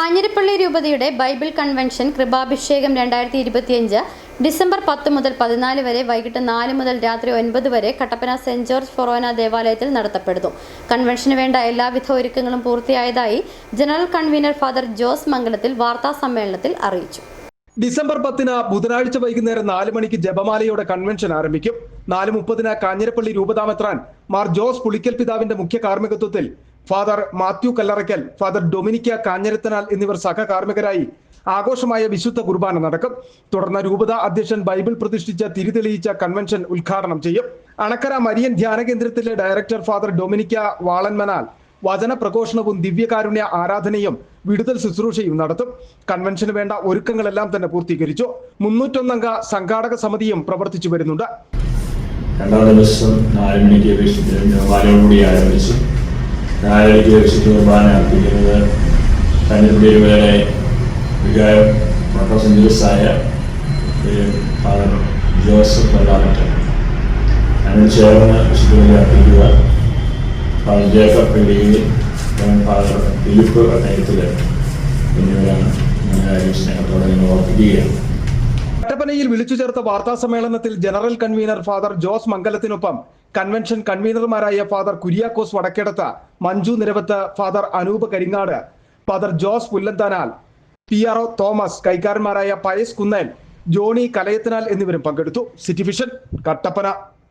കാഞ്ഞിരപ്പള്ളി രൂപതയുടെ Bible convention കൃപാഭിഷേകം രണ്ടായിരത്തി ഇരുപത്തിയഞ്ച് ഡിസംബർ പത്ത് മുതൽ പതിനാല് വരെ വൈകിട്ട് നാല് മുതൽ രാത്രി ഒൻപത് വരെ കട്ടപ്പന സെന്റ് ജോർജ് ഫൊറോന ദേവാലയത്തിൽ നടത്തപ്പെടുന്നു. കൺവെൻഷന് വേണ്ട എല്ലാവിധ ഒരുക്കങ്ങളും പൂർത്തിയായതായി general convener father Jose Mangalathil വാർത്താ സമ്മേളനത്തിൽ അറിയിച്ചു. ഡിസംബർ പത്തിന് ബുധനാഴ്ച വൈകുന്നേരം നാല് മണിക്ക് ജപമാലയോടെ കൺവെൻഷൻ ആരംഭിക്കും. നാല് മുപ്പതിന് കാഞ്ഞിരപ്പള്ളി രൂപതാമെത്രാൻ മാർ ജോസ് പുളിക്കൽ പിതാവിന്റെ മുഖ്യ കാർമ്മികത്വത്തിൽ ഫാദർ മാത്യു കല്ലറയ്ക്കൽ ഫാദർ ഡൊമിനിക്ക കാഞ്ഞിരത്തനാൽ എന്നിവർ സഹകാർമ്മികരായി ആഘോഷമായ വിശുദ്ധ കുർബാന നടക്കും. തുടർന്ന് രൂപത അധ്യക്ഷൻ ബൈബിൾ പ്രതിഷ്ഠിച്ച തിരിതെളിയിച്ച കൺവെൻഷൻ ഉദ്ഘാടനം ചെയ്യും. അണക്കര മരിയൻ ധ്യാന കേന്ദ്രത്തിലെ ഡയറക്ടർ ഫാദർ ഡൊമിനിക്ക വാളൻമനാൽ വചന പ്രഘോഷണവും ദിവ്യകാരുണ്യ ആരാധനയും വിടുതൽ ശുശ്രൂഷയും നടത്തും. കൺവെൻഷന് വേണ്ട ഒരുക്കങ്ങളെല്ലാം തന്നെ പൂർത്തീകരിച്ചു. മുന്നൂറ്റൊന്നംഗ സംഘാടക സമിതിയും പ്രവർത്തിച്ചു വരുന്നുണ്ട്. രണ്ടാം ദിവസം നാല് മണിക്ക് വിശുദ്ധ കൂടി ആരംഭിച്ചു നാലരയ്ക്ക് വിശുദ്ധ കുർബാന അർപ്പിക്കുന്നത് കഞ്ഞിപ്പുള്ളിയുടെ വികാരം ഡോക്ടർ സെഞ്ചുറിസായ ഫാദർ ജോസഫ് വല്ലാമറ്റൻ അതിനോട് ചേർന്ന് വിശുദ്ധ അർപ്പിക്കുക. ഫാദർ ജേക്കബ് പെടിയിൽ ഫാദർ ഫിലിപ്പ് നേതൃത്വത്തിൽ എന്നിവരാണ് കാര്യം സ്നേഹത്തോടെ നിങ്ങൾ ഓർപ്പിക്കുകയാണ്. കട്ടപ്പനയിൽ വിളിച്ചു ചേർത്ത വാർത്താ സമ്മേളനത്തിൽ ജനറൽ കൺവീനർ ഫാദർ ജോസ് മംഗലത്തിനൊപ്പം convention കൺവീനർമാരായ father Kuriakose Vadakkedath Manju Niravath father Anoop Karingad father Jose Pullanthanal P R O Thomas കൈക്കാരന്മാരായ Pius Kunnel Johny Kalayathinal എന്നിവരും പങ്കെടുത്തു. City Vision Kattappana.